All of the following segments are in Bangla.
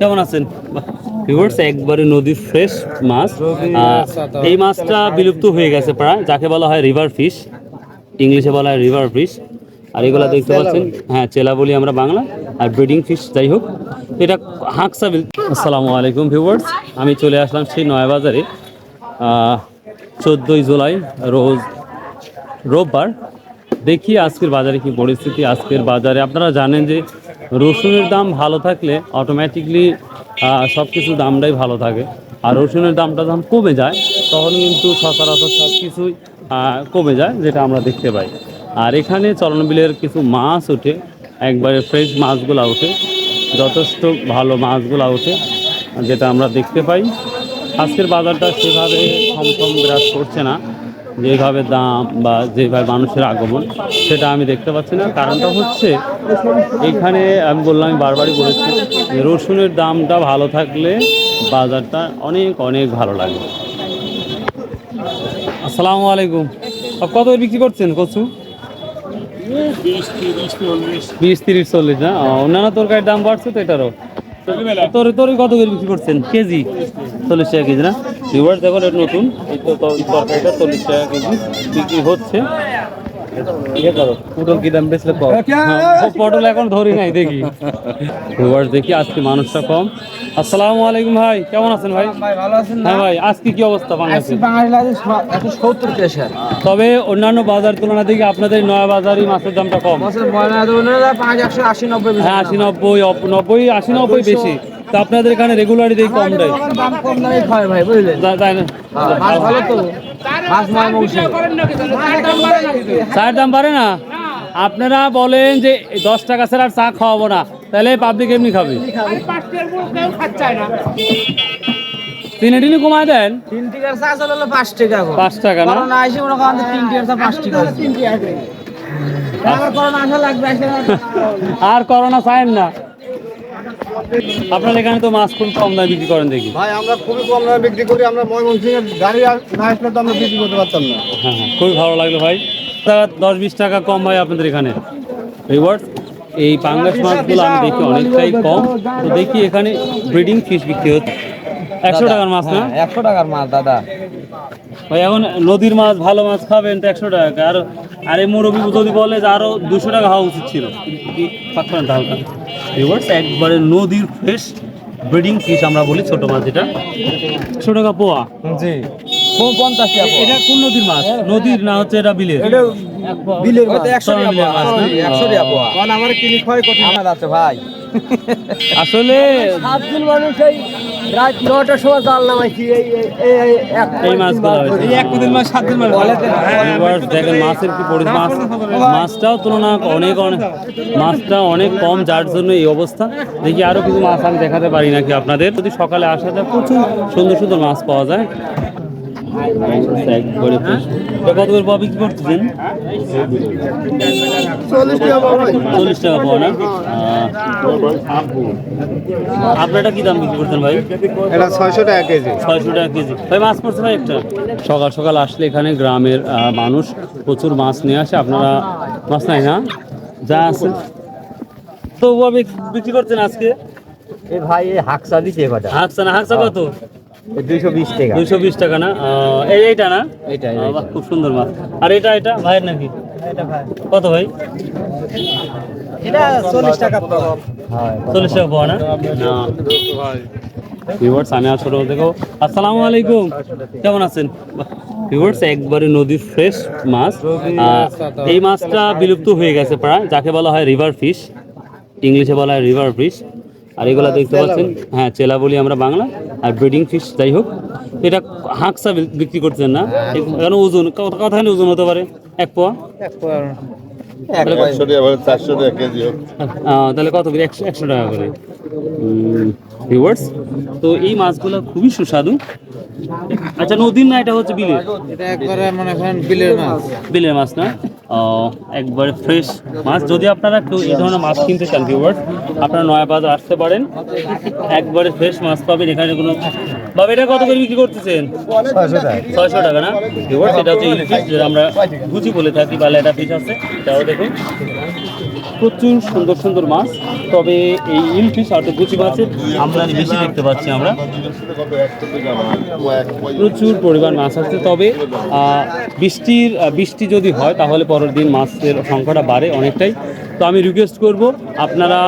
কেমন আছেন? ভিউয়ার্স একবারে নদীর ফ্রেশ মাছ। এই মাছটা বিলুপ্ত হয়ে গেছে প্রায়। যাকে বলা হয় রিভার ফিশ ইংলিশে বলা হয় রিভার ফিশ আর এগুলা দেখতে পাচ্ছেন? হ্যাঁ চেলা বলি আমরা বাংলা। আর ব্রিডিং ফিশ যাই হোক এটা হাঁকসা বিল আসসালামু আলাইকুম ভিউয়ার্স আমি চলে আসলাম সেই নয়াবাজারে। চোদ্দোই জুলাই রোজ রোববার। দেখি আজকের বাজারে কি পরিস্থিতি। আজকের বাজারে আপনারা জানেন যে রসুনের দাম ভালো থাকলে অটোমেটিকলি সব কিছুর দামটাই ভালো থাকে। আর রসুনের দামটা যখন কমে যায়, তখন কিন্তু সচরাচর সব কিছুই কমে যায়, যেটা আমরা দেখতে পাই। আর এখানে চলনবিলের কিছু মাছ ওঠে, একবারে ফ্রেশ মাছগুলো ওঠে, যথেষ্ট ভালো মাছগুলো ওঠে, যেটা আমরা দেখতে পাই। আজকের বাজারটা সেভাবে থমথম বিরাজ করছে না। যেভাবে দাম বা যেভাবে মানুষের আগমন সেটা আমি দেখতে পাচ্ছি না। কারণটা হচ্ছে এখানে আমি বললাম আমি বারবারই বলেছি রসুনের দামটা ভালো থাকলে বাজারটা অনেক অনেক ভালো লাগে। আসসালামু আলাইকুম। সব কত করে বিক্রি করছেন কচু? বিশ তিরিশ চল্লিশ না? অন্যান্য তরকারির দাম বাড়ছে তো এটারও। তোর তোর কত করে বিক্রি করছেন? কেজি? চল্লিশ টাকা কেজি না? ভিউয়ার্স দেখুন এটা নতুন। এই তো তরকারিটা চল্লিশ টাকা কেজি। বিক্রি হচ্ছে। ইয়ে পটল কি দাম বেচলে কম? হ্যাঁ, পটল এখন ধরি নাই দেখি। ভিউয়ার্স দেখি আজকে মানুষটা কম। আসসালামু আলাইকুম ভাই কেমন আছেন ভাই? ভাই ভালো আছেন হ্যাঁ ভাই আজকে কি অবস্থা বাংলাদেশে? তবে অন্যান্য বাজার তুলনা থেকে আপনাদের নয়া বাজারই মাছের দামটা কম। হ্যাঁ আশি নব্বই অপ- নব্বই আশি নব্বই বেশি। তো আপনাদের এখানে রেগুলারই দেখি কম দেয়। দাম কম দামে খায় ভাই বুঝলেন? তাই না? মাছ ভালো তো। মাছ মৌসুম। চায়ের দাম বাড়ে না? আপনারা বলেন যে দশ টাকা ছাড়া আর চা খাওয়াবো না তাহলে পাবলিক এমনি খাবে। তিনে টিনে কমায় দেন। তিন টিকার চা চলে হলো পাঁচ টাকা পাঁচ টাকা না? করোনা আসে মনে করেন তিন টিকার চা পাঁচ টাকা আছে। আবার করোনা আসা লাগবে আর করোনা চায়েন না। আপনার এখানে তো মাছ খুব কম দামে বিক্রি করেন দেখি। ভাই আমরা খুবই কম দামে বিক্রি করি আমরা ময়মনসিংহের গাড়ি আর না আসলে তো আমরা বিক্রি করতে পারতাম না। হ্যাঁ হ্যাঁ খুবই ভালো লাগল ভাই। দশ বিশ টাকা কম ভাই আপনাদের এখানে। রিওয়ার্ড এই পাঙ্গাস মাছগুলো আমি দেখি অনেকটাই কম। তো দেখি এখানে ব্রিডিং ফিশ বিক্রি হচ্ছে। একশো টাকার মাছ না? হ্যাঁ, একশো টাকার মাছ দাদা। ভাই এখন নদীর মাছ ভালো মাছ খাবেন তো একশো টাকা। আর আর এই মুরব্বী যদি বলে যে আরও দুশো টাকা হওয়া উচিত ছিল। হালকা। একবারে নদীর ফ্রেশ ব্রিডিং ফিশ আমরা বলি ছোট মাছ যেটা। একশো টাকা পোয়া? জি। পঞ্চাশ টাকা এটা কোন নদীর মাছ? নদীর না হচ্ছে এটা বিলের? বিলের মাছ। একশো টাকা মাছ একশো টাকা পোয়া। আমার কিনি ক্ষয় কঠিন। আছে ভাই। আসলে রাত নটার সময় জাল নামাইছি এই এই- এই এক মাছগুলো দিন মাস সাত দিন। মাস দেখেন মাছের কি পরিমাণ? মাছ মাছটাও তুলনা অনেক অনেক মাছটা অনেক কম যার জন্য এই অবস্থা। দেখি আরও কিছু মাছ আমি দেখাতে পারি নাকি আপনাদের। যদি সকালে আসা যায় প্রচুর সুন্দর সুন্দর মাছ পাওয়া যায়। কত করে পাওয়া বিক্রি করতেছেন চল্লিশ টাকা পাবো ভাই পাওয়া না আপনারটা কি দাম বিক্রি করতেন ভাই এটা ছয়শো টাকা কেজি। ছয়শো টাকা কেজি ভাই মাছ পড়ছে ভাই একটা? সকাল সকাল আসলে এখানে গ্রামের মানুষ প্রচুর মাছ নিয়ে আসে। আপনারা মাছ নাই না? যা আছে। তো ও বিক্রি করছেন আজকে? এই ভাই এই হাকসা কটা। হাঁকসা না হাঁকসা কত? দুইশো বিশ টাকা। দুইশো বিশ টাকা না? এই এইটা না? এইটা, বাহ, খুব সুন্দর মাছ। আর এটা এটা ভাইয়ের নাকি? কত ভাই? এটা চল্লিশ টাকা চল্লিশ টাকা পাওয়া না? ভিউয়ার্স আমি আর ছোট দেখো। আসসালামু আলাইকুম। কেমন আছেন? ভিউয়ার্স একবারে নদীর ফ্রেশ মাছ। এই মাছটা বিলুপ্ত হয়ে গেছে প্রায় যাকে বলা হয় রিভার ফিশ ইংলিশে বলা হয় রিভার ফিশ আর এগুলা দেখতে পাচ্ছেন? হ্যাঁ চেলা বলি আমরা বাংলা। আর ব্রিডিং ফিশ যাই হোক এটা হাঁকসা বিক্রি করছেন না। কেন ওজন কতখানি ওজন হতে পারে? এক পোয়া? তাহলে কত করে? একশো টাকা করে। ভিউয়ার্স তো এই মাছগুলো খুবই সুস্বাদু। আচ্ছা নদীর না এটা হচ্ছে বিলের? এটা একবারে মনে করেন বিলের মাছ। বিলের মাছ না? একবারে ফ্রেশ মাছ। যদি আপনারা কেউ এই ধরনের মাছ কিনতে চান ভিউয়ার্স আপনারা নয়া বাজার আসতে পারেন। একবারে ফ্রেশ মাছ পাবেন এখানে কোনো বাবা, এটা কত করে বিক্রি করতেছেন? ছয়শো টাকা না? ভিউয়ার্স এটা হচ্ছে ইলিশ যেটা আমরা গুচি বলে থাকি, বা লেটা পিস আছে, এটাও দেখুন। প্রচুর সুন্দর সুন্দর মাছ, তবে এই ইলফিশ অর্থাৎ গুচি মাছের আমদানি বেশি দেখতে পাচ্ছি আমরা। প্রচুর পরিমাণ মাছ আসছে তবে বৃষ্টির বৃষ্টি যদি হয়, তাহলে পরের দিন মাছের সংখ্যাটা বাড়ে অনেকটাই। তো আমি রিকোয়েস্ট করব, আপনারা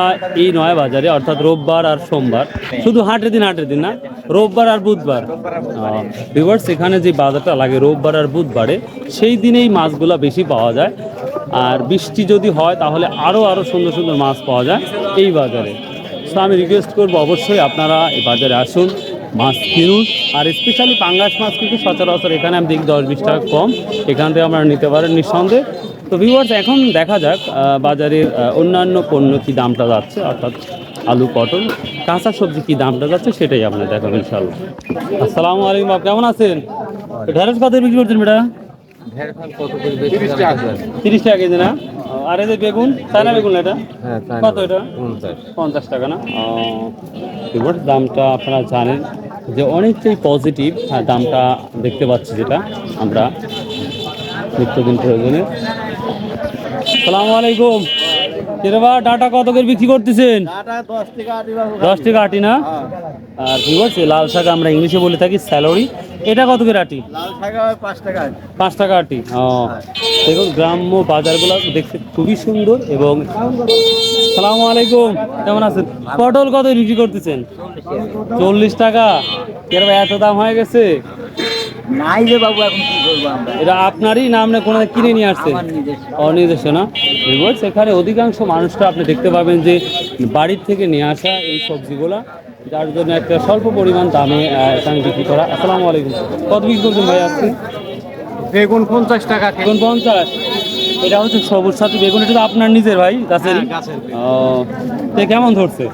এই নয়া বাজারে, অর্থাৎ রোববার আর সোমবার, শুধু হাটের দিন হাটের দিন না, রোববার আর বুধবার। ভিভার্স এখানে যে বাজারটা লাগে রোববার আর বুধবারে, সেই দিনেই মাছগুলো বেশি পাওয়া যায়। আর বৃষ্টি যদি হয়, তাহলে আরও আরও সুন্দর সুন্দর মাছ পাওয়া যায় এই বাজারে। সো আমি রিকোয়েস্ট করব, অবশ্যই আপনারা এই বাজারে আসুন। মাছ কিনুন। আর স্পেশালি পাঙ্গাস মাছ কিন্তু সচরাচর এখানে আমি দেখি দশ বিশ টাকা কম। এখান থেকে আপনারা নিতে পারেন নিঃসন্দেহে। তো ভিউয়ার্স এখন দেখা যাক বাজারের অন্যান্য পণ্য কি দামটা যাচ্ছে অর্থাৎ আলু পটল কাঁচা সবজি কি দামটা যাচ্ছে সেটাই আপনার দেখাবো ইনশাল্লাহ আসসালামু আলাইকুম বাপ কেমন আছেন? ঢেঁড়স কত বিক্রি করছেন বেটা? তিরিশ টাকা। কেজি না? আর এই যে বেগুন চায়না বেগুন এটা? কত এটা? পঞ্চাশ। টাকা না? ও, দামটা আপনারা জানেন। যে অনেকটাই পজিটিভ দামটা দেখতে পাচ্ছি যেটা আমরা নিত্যদিন প্রয়োজনে। সালামু আলাইকুম। ডাটা কত করে বিক্রি করতেছেন? দশ টাকা দশ টাকা আটি না? আর কি বলছে লাল শাক আমরা ইংলিশে বলে থাকি স্যালারি। এটা কত করে আটি? পাঁচ টাকা আটি। ও। দেখুন গ্রাম্য বাজারগুলো দেখতে খুবই সুন্দর এবং সালামু আলাইকুম কেমন আছেন? পটল কত বিক্রি করতেছেন? চল্লিশ টাকা। এরকম এত দাম হয়ে গেছে? নাই রে বাবু এখন কি করব আমরা? এটা আপনারই না আপনি কোনো কিনে নিয়ে আসছেন। অনির্দিষ্ট না? এখানে অধিকাংশ মানুষটা আপনি দেখতে পাবেন যে বাড়ির থেকে নিয়ে আসা এই সবজিগুলা যার জন্য একটা স্বল্প পরিমাণ দামে এখানে বিক্রি করা। আসসালামু আলাইকুম। কত বিক্রি করছেন ভাই আজকে বেগুন পঞ্চাশ টাকা বেগুন পঞ্চাশ। এটা হচ্ছে সবুজ সাথী বেগুন এটা তো আপনার নিজের ভাই হ্যাঁ, গাছের। ও তো কেমন ধরছে?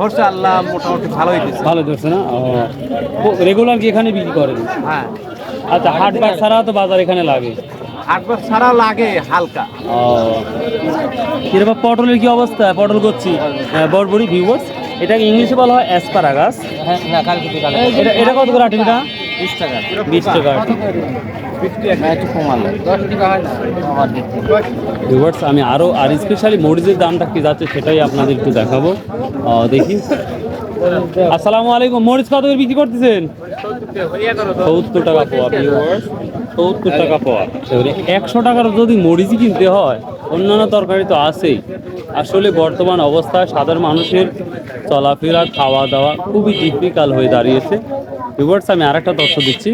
হচ্ছে আল্লাহ মোটামুটি ভালোই ভালো ধরছে না? ও রেগুলার কি এখানে বিক্রি করেন? হ্যাঁ। আচ্ছা হাট বাট ছাড়া তো বাজার এখানে লাগে? আটবার ছাড়া লাগে হালকা। ও। কীরকম পটলের কি অবস্থা? পটল করছি। বড়বড়ি ভিউয়ার্স? এটাকে ইংলিশে বলা হয় অ্যাসপারাগাস। হ্যাঁ এটা কত করে আটিটা বিশ টাকা বিশ টাকা হ্যাঁ টাকা ভিউয়ার্স আমি আরও আর স্পেশালি মরিচের দামটা কি যাচ্ছে সেটাই আপনাদের একটু দেখাবো। দেখি। আসসালামু আলাইকুম মরিচ কত করে বিক্রি করতেছেন? সত্তর টাকা পোয়া ভিউয়ার্স সত্তর টাকা পোয়া। একশো টাকার যদি মরিচই কিনতে হয় অন্যান্য তরকারি তো আছেই। আসলে বর্তমান অবস্থায় সাধারণ মানুষের চলাফেরা খাওয়া দাওয়া খুবই ডিফিকাল্ট হয়ে দাঁড়িয়েছে। ভিউয়ার্স আমি আরেকটা তথ্য দিচ্ছি।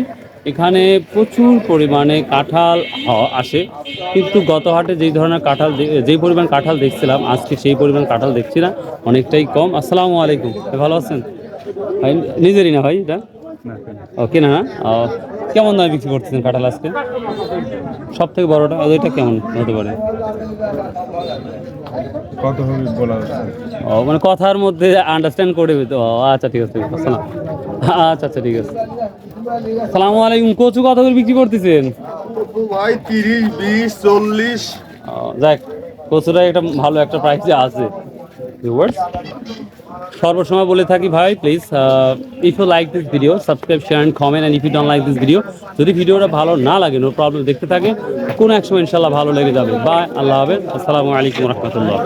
এখানে প্রচুর পরিমাণে কাঁঠাল আসে। কিন্তু গত হাটে যেই ধরনের কাঁঠাল যেই পরিমাণ কাঁঠাল দেখছিলাম, আজকে সেই পরিমাণ কাঁঠাল দেখছি না, অনেকটাই কম। আসসালামু আলাইকুম। ভালো আছেন? ভাই, নিজেরই না ভাই এটা? ও কেনা ও, কেমন দামে বিক্রি করতেছেন কাঁঠাল আজকে? সব থেকে বড়টা ওইটা কেমন হতে পারে? কত হবে বলা ও মানে কথার মধ্যে আন্ডারস্ট্যান্ড করে দিতে ও আচ্ছা ঠিক আছে আচ্ছা আচ্ছা ঠিক আছে। সালামু আলাইকুম কচু কত করে বিক্রি করতেছেন? ভাই তিরিশ বিশ চল্লিশ। যাক কচুটা একটা ভালো একটা প্রাইসে আছে। ভিউয়ার্স সর্বসময় বলে থাকি ভাই please if you like this video subscribe share and comment and if you don't like this video যদি ভিডিওটা ভালো না লাগে নো প্রবলেম দেখতে থাকে, কোনো এক সময় ইনশাল্লাহ ভালো লেগে যাবে। বাই আল্লাহ হাফেজ, আসসালামু আলাইকুম রহমতুল্লাহ।